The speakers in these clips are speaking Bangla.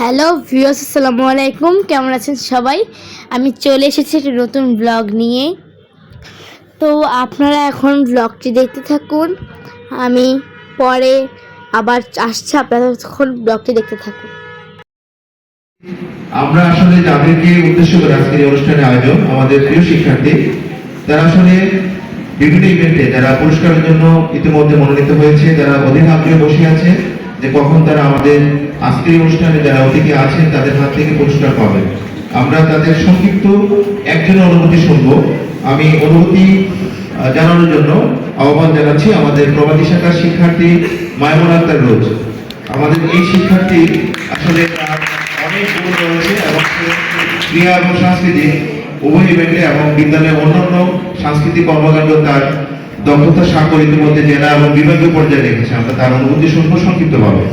হ্যালো ভিউয়ার্স আসসালামু আলাইকুম কেমন আছেন সবাই? আমি চলে এসেছি একটা নতুন ব্লগ নিয়ে। তো আপনারা এখন ব্লগটি দেখতে থাকুন। আমি পরে আবার আসছি, আপনারা তখন ব্লগটি দেখতে থাকুন। আমরা আসলে যাদেরকে উদ্দেশ্য করে আজকের এই অনুষ্ঠানের আয়োজন, আমাদের প্রিয় শিক্ষার্থী, তারা আসলে বিভিন্ন ইভেন্টে যারা পুরস্কারের জন্য ইতিমধ্যে মনোনীত হয়েছে যারা অধীর আগ্রহে বসে আছে যে কখন তারা আমাদের আজকের অনুষ্ঠানে যারা অতিথি আছেন, তাদের হাত থেকে পুরস্কার পাবে আমরা তাদের সংক্ষিপ্ত একজনের অনুভূতি শুনব। আমি অনুভূতি জানানোর জন্য আহ্বান জানাচ্ছি আমাদের প্রবাদী শাখার শিক্ষার্থী মায়মুন আক্তার রোজ। আমাদের এই শিক্ষার্থী আসলে রয়েছে এবং সংস্কৃতি উভয় ইভেন্টে এবং বিদ্যালয়ের অন্যান্য সাংস্কৃতিক কর্মকাণ্ড তার দক্ষতা স্বাক্ষর ইতিমধ্যে জেলা এবং বিভাগীয় পর্যায়ে রেখেছে। আমরা তার অনুভূতি শুনব সংক্ষিপ্তভাবে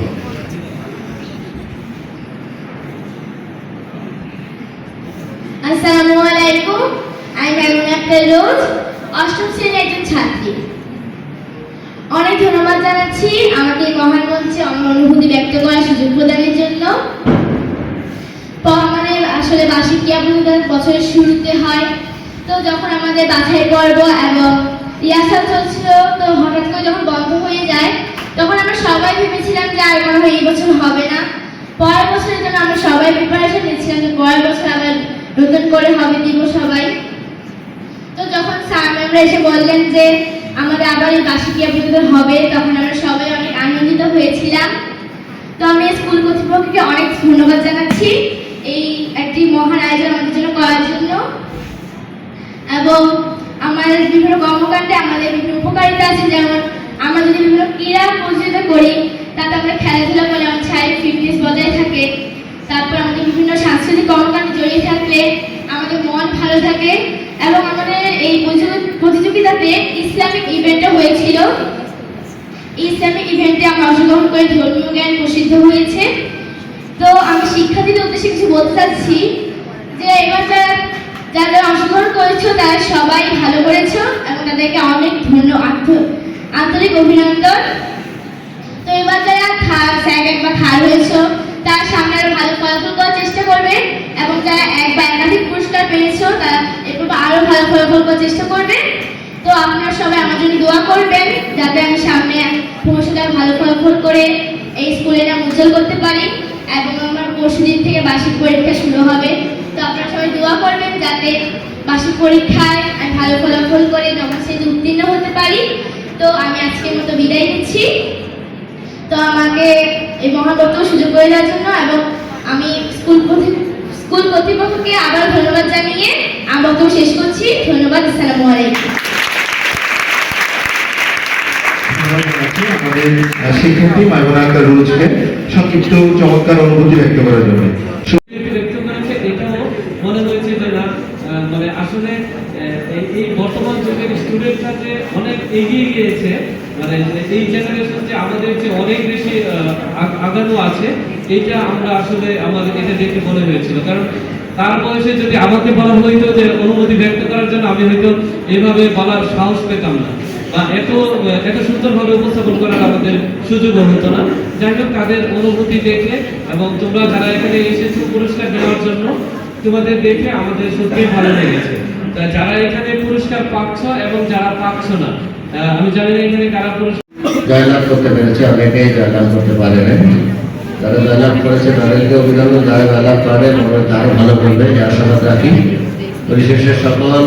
আসসালামু আলাইকুম আমি মেমুন আক্তার রোজ অষ্টম শ্রেণির একজন ছাত্রী অনেক ধন্যবাদ জানাচ্ছি, আমাকে এই মহান মঞ্চে আমার অনুভূতি ব্যক্ত করার সুযোগ প্রদানের জন্য। মানে আসলে বার্ষিক ক্রিয়া বছরের শুরুতে হয়। তো যখন আমাদের বাছাই পর্ব এবং রিহার্সাল চলছিল, তো হঠাৎ করে যখন বন্ধ হয়ে যায়, তখন আমরা সবাই ভেবেছিলাম যে আর মনে হয় এই বছর হবে না। পরের বছরের জন্য আমরা সবাই প্রিপারেশন নিচ্ছিলাম যে পরের বছর আবার নতুন করে হবে দিব সবাই। তো যখন স্যার ম্যামরা এসে বললেন যে আমাদের আবার এই বার্ষিক ক্রিয়া হবে, তখন আমরা সবাই অনেক আনন্দিত হয়েছিলাম। তো আমি স্কুল কর্তৃপক্ষকে অনেক ধন্যবাদ জানাচ্ছি এই একটি মহান আয়োজন আমাদের জন্য করার জন্য। এবং আমাদের বিভিন্ন কর্মকাণ্ডে আমাদের বিভিন্ন উপকারিতা আছে, যেমন আমরা যদি বিভিন্ন ক্রীড়া প্রতিযোগিতা করি, তাতে আমরা খেলাধুলা করলে আমার শারীরিক ফিটনেস বজায় থাকে। তারপর আমাদের বিভিন্ন সাংস্কৃতিক কর্মকাণ্ডে জড়িয়ে থাকলে আমাদের মন ভালো থাকে। এবং আমাদের এই প্রতিযোগি- প্রতিযোগিতাতে ইসলামিক ইভেন্টও হয়েছিল। ইসলামিক ইভেন্টে আমরা অংশগ্রহণ করে ধর্মীয় জ্ঞান প্রসিদ্ধ হয়েছে। তো আমি শিক্ষার্থীদের উদ্দেশ্যে কিছু বলতে চাচ্ছি যে এবার যারা যারা অংশগ্রহণ করেছ, তারা সবাই ভালো করেছ এবং তাদেরকে অনেক ধন্য, আন্ত- আন্তরিক অভিনন্দন। তো এবার যারা থার্ড সেকেন্ড বা থার্ড হয়েছো তারা সামনে আরও ভালো ফলাফল করার চেষ্টা করবে এবং যারা এক বা একাধিক পুরস্কার পেয়েছ, তারা এরপর আরও ভালো ফলাফল করার চেষ্টা করবে। তো আপনারা সবাই আমার জন্য দোয়া করবেন, যাতে আমি সামনে আরও ভালো ফলাফল করে এই স্কুলের নাম উজ্জ্বল করতে পারি এবং আমার পরশু দিন থেকে বার্ষিক পরীক্ষা শুরু হবে। তো আপনারা সবাই দোয়া করবেন যাতে বার্ষিক পরীক্ষায় আমি ভালো ফলাফল করে নবম উত্তীর্ণ হতে পারি। তো আমি আজকের মতো বিদায় নিচ্ছি। তো আমাকে এই মহাবর্ত সুযোগ করে দেওয়ার জন্য এবং আমি স্কুল স্কুল কর্তৃপক্ষকে আবার ধন্যবাদ জানিয়ে আমার বক্তব্য শেষ করছি। ধন্যবাদ আসসালামু আলাইকুম। আমাদের শিক্ষার্থী মাইমুন আক্তার রুজকে সংক্ষিপ্ত চমৎকার অনুভূতি ব্যক্ত করার জন্য। মনে হয়েছে যে না মানে আসলে আহ, এই- এই বর্তমান যুগের স্টুডেন্টরা যে অনেক এগিয়ে গিয়েছে মানে এই জেনারেশন যে আমাদের যে অনেক বেশি আগানো আছে এটা আমরা আসলে আমাদের, এটা দেখে মনে হয়েছিল। কারণ তার বয়সে যদি আমাকে বলা হইতো যে অনুমতি ব্যক্ত করার জন্য আমি হয়তো এভাবে বলার সাহস পেতাম না। বা এত এত সুন্দরভাবে উপস্থাপন করার আমাদের সুযোগ হতো না। যাই হোক, তাদের অনুভূতি দেখে এবং তোমরা যারা এখানে এসেছ পুরস্কার দেওয়ার জন্য, তোমাদের দেখে আমাদের সত্যিই ভালো লেগেছে। যারা এখানে পুরস্কার পাচ্ছ এবং যারা পাচ্ছ না আমি জানি না এখানে কারা পুরস্কার জয়লাভ করতে পেরেছে অনেকেই জয়লাভ করতে পারেনি। যারা জয়লাভ করেছে তাদেরকে অভিনন্দন যারা জয়লাভ করে ওরা ভালো করবে এই আশাবাদ রাখি। পরিশেষে সকল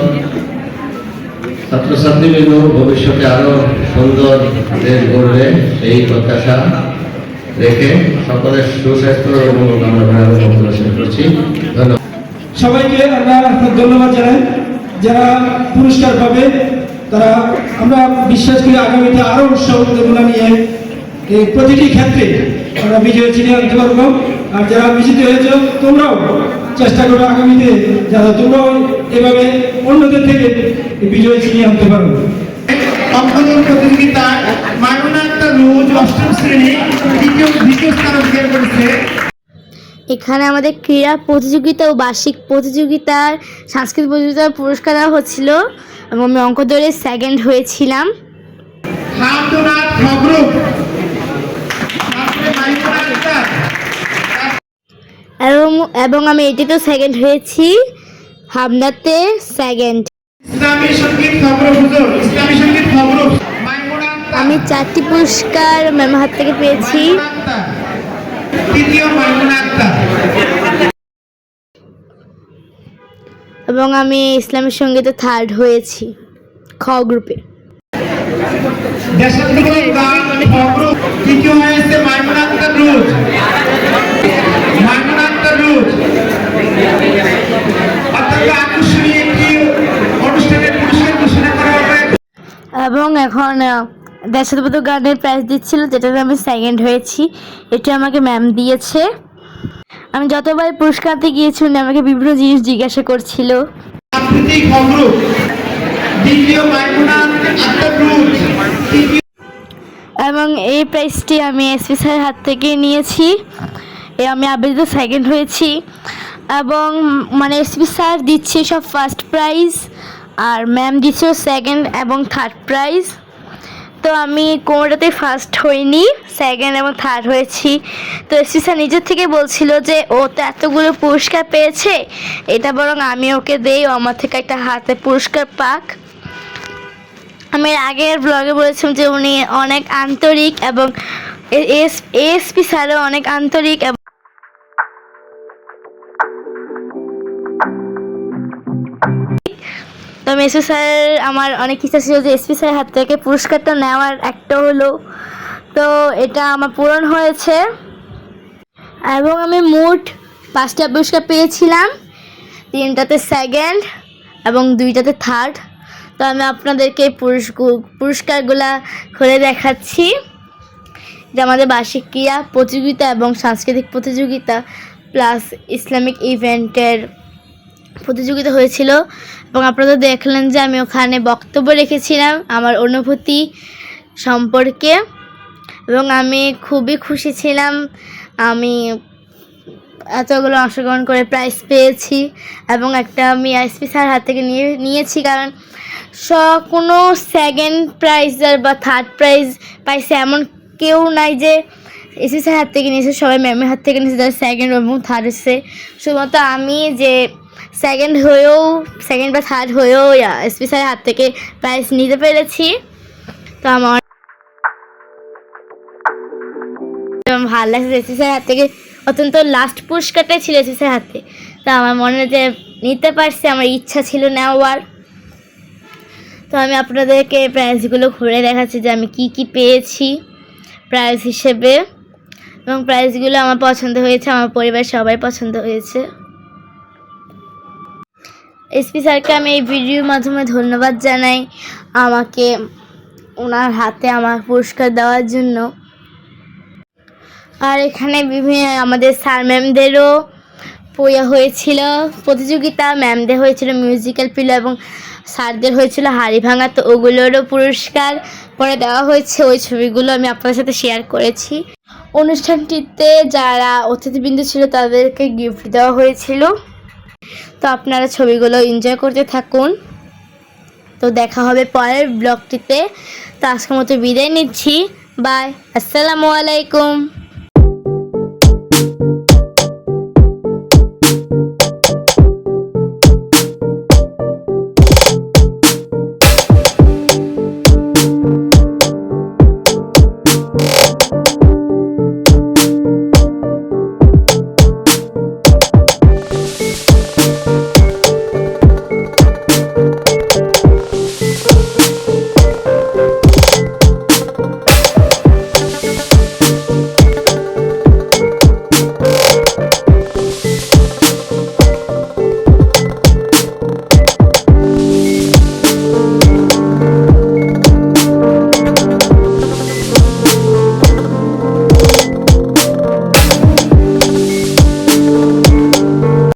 ছাত্রছাত্রীবৃন্দ ভবিষ্যতে আরও সুন্দর দেশ গড়বে এই প্রত্যাশা রেখে সকলের সুস্বাস্থ্য এবং কামনা করে শেষ করছি। ধন্যবাদ। সবাইকে আমরা ধন্যবাদ জানাই। যারা পুরস্কার পাবে তারা, আমরা বিশ্বাস করি আগামীতে আরও উৎসব উদ্দীপনা নিয়ে এই প্রতিটি ক্ষেত্রে আমরা বিজয় চিনিয়ে আনতে পারব। আর যারা বিজিত হয়েছে, তোমরাও চেষ্টা করো আগামীতে যারা তোমরাও এভাবে অন্যদের থেকে বিজয় চিনিয়ে আনতে পারব অঙ্কন প্রতিযোগিতায় মাইমুনা একটা রোজ অষ্টম শ্রেণি দ্বিতীয় দ্বিতীয় স্থান অধিকার করেছে। এখানে আমাদের ক্রীড়া প্রতিযোগিতা ও বার্ষিক প্রতিযোগিতার সাংস্কৃতিক প্রতিযোগিতার পুরস্কার দেওয়া হচ্ছিল এবং আমি অঙ্ক দৌড়ে সেকেন্ড হয়েছিলাম। আক্তার এবং আমি এটিতেও সেকেন্ড হয়েছি। হামনাতে সেকেন্ড আমি চারটি পুরস্কার ম্যাম হাত থেকে পেয়েছি। তৃতীয় মাইমুনা আক্তার। এবং আমি ইসলামী সঙ্গীতে থার্ড হয়েছি খ গ্রুপে দেশাত্মবোধক গান খবর তৃতীয় হয়েছে মাইমুনা আক্তার রুজ। মাইমুনা আক্তার রুজ। অত্যন্ত আকর্ষণীয় একটি অনুষ্ঠানের পুরস্কার ঘোষণা করা হবে। এবং এখন দেশাত্মবোধক গানের প্রাইজ দিচ্ছিল যেটাতে আমি সেকেন্ড হয়েছি। এটা আমাকে ম্যাম দিয়েছে। আমি যতবার পুরস্কার দিতে গিয়েছি উনি আমাকে বিভিন্ন জিনিস জিজ্ঞাসা করছিল। এবং এই প্রাইজটি আমি এসপি স্যারের হাত থেকে নিয়েছি। এ আমি আবেদিত সেকেন্ড হয়েছি। এবং মানে এসপি স্যার দিচ্ছে সব ফার্স্ট প্রাইজ আর ম্যাম দিচ্ছে সেকেন্ড এবং থার্ড প্রাইজ তো আমি কোনোটাতে ফার্স্ট হইনি সেকেন্ড এবং থার্ড হয়েছি। তো স্যার নিজের থেকে বলছিল যে, ও তো এতগুলো পুরস্কার পেয়েছে, এটা বরং আমি ওকে দেই, ও আমার থেকে একটা হাতে পুরস্কার পাক। আমি আগের ব্লগে বলেছিলাম যে, উনি অনেক আন্তরিক এবং এস এসপি স্যারও অনেক আন্তরিক এবং তো এসপি স্যার, আমার অনেক ইচ্ছা ছিল যে এসপি স্যারের হাত থেকে পুরস্কারটা নেওয়ার একটা হলো। তো এটা আমার পূরণ হয়েছে। এবং আমি মোট পাঁচটা পুরস্কার পেয়েছিলাম। তিনটাতে সেকেন্ড এবং দুইটাতে থার্ড তো আমি আপনাদেরকে পুরস্ক- পুরস্কারগুলা খুলে দেখাচ্ছি। যে আমাদের বার্ষিক ক্রীড়া প্রতিযোগিতা এবং সাংস্কৃতিক প্রতিযোগিতা প্লাস ইসলামিক ইভেন্টের প্রতিযোগিতা হয়েছিল এবং আপনারা দেখলেন যে আমি ওখানে বক্তব্য রেখেছিলাম আমার অনুভূতি সম্পর্কে এবং আমি খুবই খুশি ছিলাম। আমি এতগুলো অংশগ্রহণ করে প্রাইজ পেয়েছি এবং একটা আমি আইসপি স্যার হাত থেকে নিয়ে, নিয়েছি কারণ স কোনো সেকেন্ড প্রাইজ বা থার্ড প্রাইজ পাইছে এমন কেউ নাই যে এসি স্যার হাত থেকে নিয়েছে, সবাই ম্যামের হাত থেকে নিয়েছে, যারা সেকেন্ড এবং থার্ড এসছে। শুধুমাত্র আমি যে সেকেন্ড হয়েও সেকেন্ড বা থার্ড হয়েও এসপি স্যারের হাত থেকে প্রাইজ নিতে পেরেছি। তো আমার ভালো লাগছে এসি স্যার হাত থেকে অত্যন্ত লাস্ট পুরস্কারটাই ছিল এসি স্যার হাতে। তো আমার মনে হয় যে নিতে পারছি, আমার ইচ্ছা ছিল নেওয়ার। তো আমি আপনাদেরকে প্রাইজগুলো ঘুরে দেখাচ্ছি যে আমি কি কি পেয়েছি প্রাইজ হিসেবে। এবং প্রাইজগুলো আমার পছন্দ হয়েছে, আমার পরিবার সবাই পছন্দ হয়েছে। এসপি স্যারকে আমি এই ভিডিওর মাধ্যমে ধন্যবাদ জানাই আমাকে ওনার হাতে আমার পুরস্কার দেওয়ার জন্য। আর এখানে বিভিন্ন আমাদের স্যার ম্যামদেরও পইয়া হয়েছিল, প্রতিযোগিতা, ম্যামদের হয়েছিল মিউজিক্যাল পিলো এবং স্যারদের হয়েছিল হাড়ি ভাঙা, তো ওগুলোরও পুরস্কার পরে দেওয়া হয়েছে। ওই ছবিগুলো আমি আপনাদের সাথে শেয়ার করেছি। অনুষ্ঠানটিতে যারা অতিথিবৃন্দ ছিল তাদেরকে গিফট দেওয়া হয়েছিল। তো আপনারা ছবিগুলো এনজয় করতে থাকুন। তো দেখা হবে পরের ব্লগটিতে তো আজকের মতো বিদায় নিচ্ছি। বাই আসসালামু আলাইকুম।